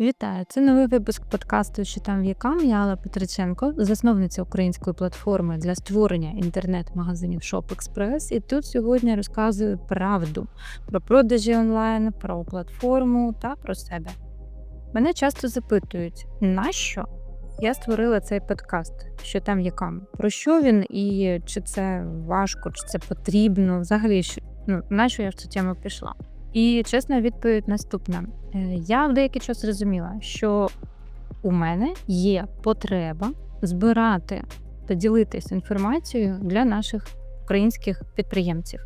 Вітаю! Це новий випуск подкасту «Що там вікам. Я Алла Петриченко, засновниця української платформи для створення інтернет-магазинів ShopExpress. І тут сьогодні розказую правду про продажі онлайн, про платформу та про себе. Мене часто запитують, нащо я створила цей подкаст, що там якам, про що він і чи це важко, чи це потрібно, взагалі, що- ну, на що я в цю тему пішла. І чесна відповідь наступна: Е, я в деякий час зрозуміла, що у мене є потреба збирати та ділитись інформацією для наших українських підприємців.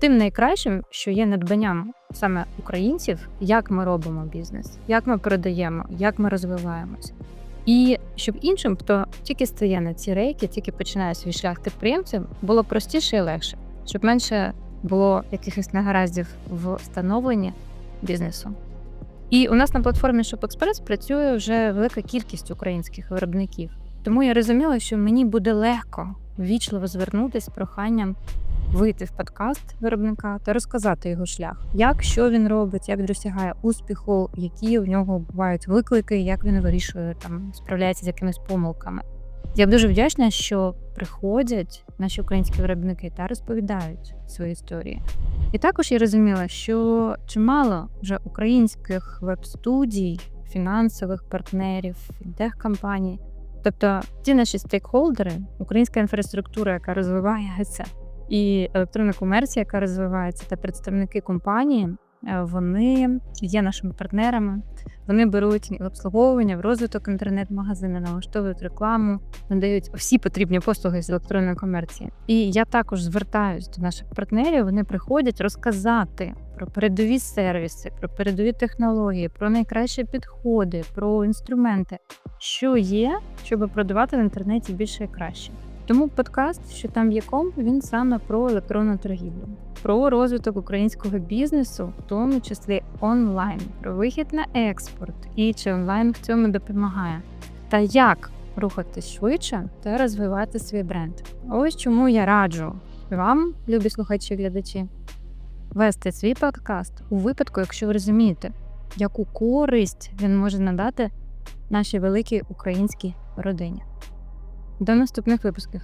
Тим найкращим, що є надбанням саме українців, як ми робимо бізнес, як ми продаємо, як ми розвиваємось. І щоб іншим, хто тільки стає на ці рейки, тільки починає свій шлях підприємцем, було простіше і легше, щоб менше було якихось негараздів в становленні бізнесу. І у нас на платформі ShopExpress працює вже велика кількість українських виробників. Тому я розуміла, що мені буде легко ввічливо звернутися з проханням вийти в подкаст виробника та розказати його шлях, як що він робить, як досягає успіху, які у нього бувають виклики, як він вирішує там, справляється з якимись помилками. Я дуже вдячна, що приходять наші українські виробники та розповідають свої історії. І також я розуміла, що чимало вже українських веб-студій, фінансових партнерів, фінтех-компаній, тобто ті наші стейкхолдери, українська інфраструктура, яка розвивається, і електронна комерція, яка розвивається, та представники компанії, вони є нашими партнерами. Вони беруть обслуговування, в розвиток інтернет-магазину, налаштовують рекламу, надають всі потрібні послуги з електронної комерції. І я також звертаюсь до наших партнерів. Вони приходять розказати про передові сервіси, про передові технології, про найкращі підходи, про інструменти, що є, щоб продавати в інтернеті більше і краще. Тому подкаст, що там є ком, він саме про електронну торгівлю, про розвиток українського бізнесу, в тому числі онлайн, про вихід на експорт і чи онлайн в цьому допомагає, та як рухатись швидше та розвивати свій бренд. Ось чому я раджу вам, любі слухачі глядачі, вести свій подкаст у випадку, якщо ви розумієте, яку користь він може надати нашій великій українській родині. До наступних випусків.